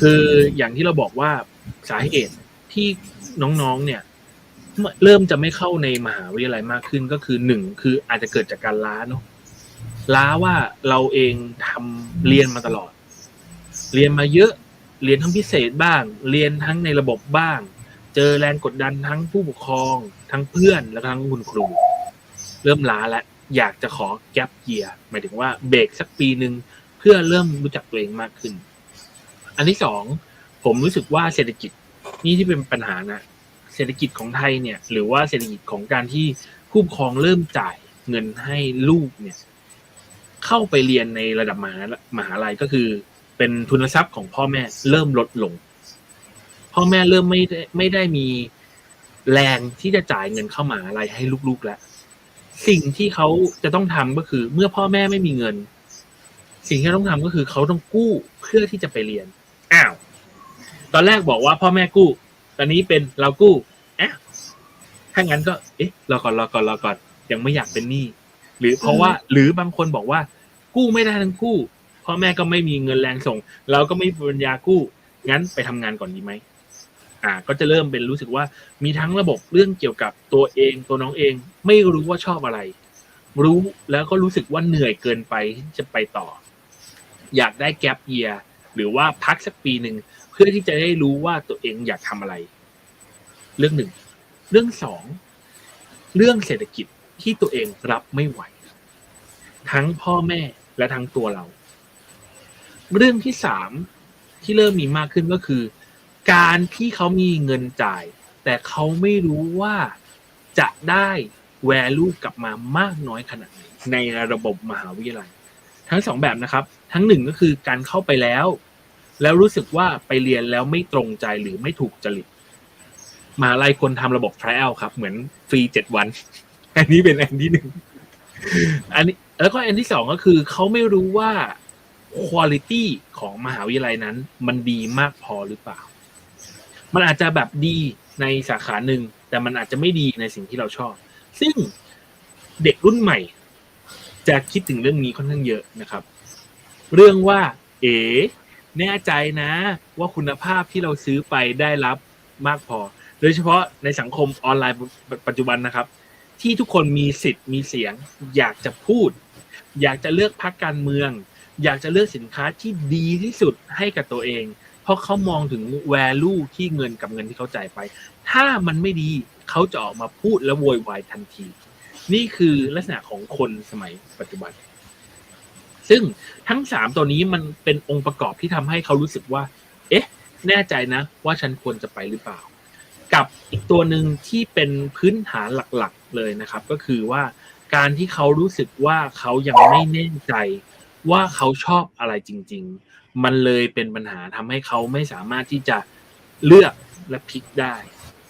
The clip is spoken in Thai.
คืออย่างที่เราบอกว่าสาเหตุที่น้องๆเนี่ยเริ่มจะไม่เข้าในมหาวิทยาลัยมากขึ้นก็คือหนึ่งคืออาจจะเกิดจากการล้าเนาะล้าว่าเราเองทำเรียนมาตลอด เรียนมาเยอะเรียนทั้งพิเศษบ้าง เรียนทั้งในระบบบ้าง เจอแรงกดดันทั้งผู้ปกครอง ทั้งเพื่อนและทั้งคุณครู เริ่มล้าแล้วอยากจะขอแก p เยียร์หมายถึงว่าเบรกสักปีหนึ่งเพื่อเริ่มรู้จักตัวเองมากขึ้น อันที่สองผมรู้สึกว่าเศรษฐกิจนี่ที่เป็นปัญหานะเศรษฐกิจของไทยเนี่ย หรือว่าเศรษฐกิจของการที่ผู้ปกครองเริ่มจ่ายเงินให้ลูกเนี่ย เข้าไปเรียนในระดับมหามหาลัยก็คือ เป็นทุนทรัพย์ของพ่อแม่เริ่มลดลง พ่อแม่เริ่มไม่ได้ไม่ได้มีแรงที่จะจ่ายเงินเข้ามหาลัยให้ลูกๆแล้วสิ่งที่เขาจะต้องทำก็คือ เมื่อพ่อแม่ไม่มีเงิน สิ่งที่ต้องทำก็คือเขาต้องกู้เพื่อที่จะไปเรียน อ้าว ตอนแรกบอกว่าพ่อแม่กู้ ตอนนี้เป็นเรากู้อ้าวถ้างั้นก็ เอ๊ะรอก่อนรอก่อนรอก่อน ยังไม่อยากเป็นหนี้ หรือเพราะว่า หรือบางคนบอกว่า กู้ไม่ได้ทั้งกู้ พ่อแม่ก็ไม่มีเงินแรงส่ง เราก็ไม่มีปัญญากู้ งั้นไปทำงานก่อนดีไหมอ่า ก็จะเริ่มเป็นรู้สึกว่า มีทั้งระบบเรื่องเกี่ยวกับตัวเองตัวน้องเอง ไม่รู้ว่าชอบอะไร รู้แล้วก็รู้สึกว่าเหนื่อยเกินไปที่จะไปต่อ อยากได้แกลบเยีย หรือว่าพักสักปีหนึ่งเพื่อที่จะได้รู้ว่าตัวเองอยากทำอะไร เรื่องหนึ่ง เรื่องสองเรื่องเศรษฐกิจที่ตัวเองรับไม่ไหว ทั้งพ่อแม่และทั้งตัวเรา เรื่องที่สามที่เริ่มมีมากขึ้นก็คือ การที่เขามีเงินจ่าย แต่เขาไม่รู้ว่าจะได้แวลูกลับมามากน้อยขนาดไหนในระบบมหาวิทยาลัย ทั้งสองแบบนะครับ ทั้งหนึ่งก็คือการเข้าไปแล้ว แล้วรู้สึกว่าไปเรียนแล้วไม่ตรงใจหรือไม่ถูกจริตมหาลัยคนทำระบบ trial ครับ เหมือนฟรีเจ็ดวัน อันนี้เป็นอันที่หนึ่งอันนี้แล้วก็อันที่สองก็คือเขาไม่รู้ว่าคุณ i t y ของมหาวิทยาลัยนั้น มันดีมากพอหรือเปล่า มันอาจจะแบบดีในสาขาหนึ่งแต่มันอาจจะไม่ดีในสิ่งที่เราชอบ ซึ่งเด็กรุ่นใหม่ จะคิดถึงเรื่องนี้ค่อนข้างเยอะนะครับ เรื่องว่า เอ๋ แน่ใจนะว่าคุณภาพที่เราซื้อไปได้รับมากพอ โดยเฉพาะในสังคมออนไลน์ปัจจุบันนะครับ ที่ทุกคนมีสิทธิ์มีเสียง อยากจะพูด อยากจะเลือกพักการเมือง อยากจะเลือกสินค้าที่ดีที่สุดให้กับตัวเอง เพราะเขามองถึง value ที่เงินกับเงินที่เขาจ่ายไป ถ้ามันไม่ดีเขาจะออกมาพูดและโวยวายทันที นี่คือลักษณะของคนสมัยปัจจุบัน ซึ่งทั้งสามตัวนี้มันเป็นองค์ประกอบที่ทำให้เขารู้สึกว่า เอ๊ะ แน่ใจนะ ว่าฉันควรจะไปหรือเปล่า กับอีกตัวหนึ่งที่เป็นพื้นฐานหลักๆเลยนะครับ ก็คือว่าการที่เขารู้สึกว่าเขายังไม่แน่ใจว่าเขาชอบอะไรจริง ๆ มันเลยเป็นปัญหาทำให้เขาไม่สามารถที่จะเลือกและพลิกได้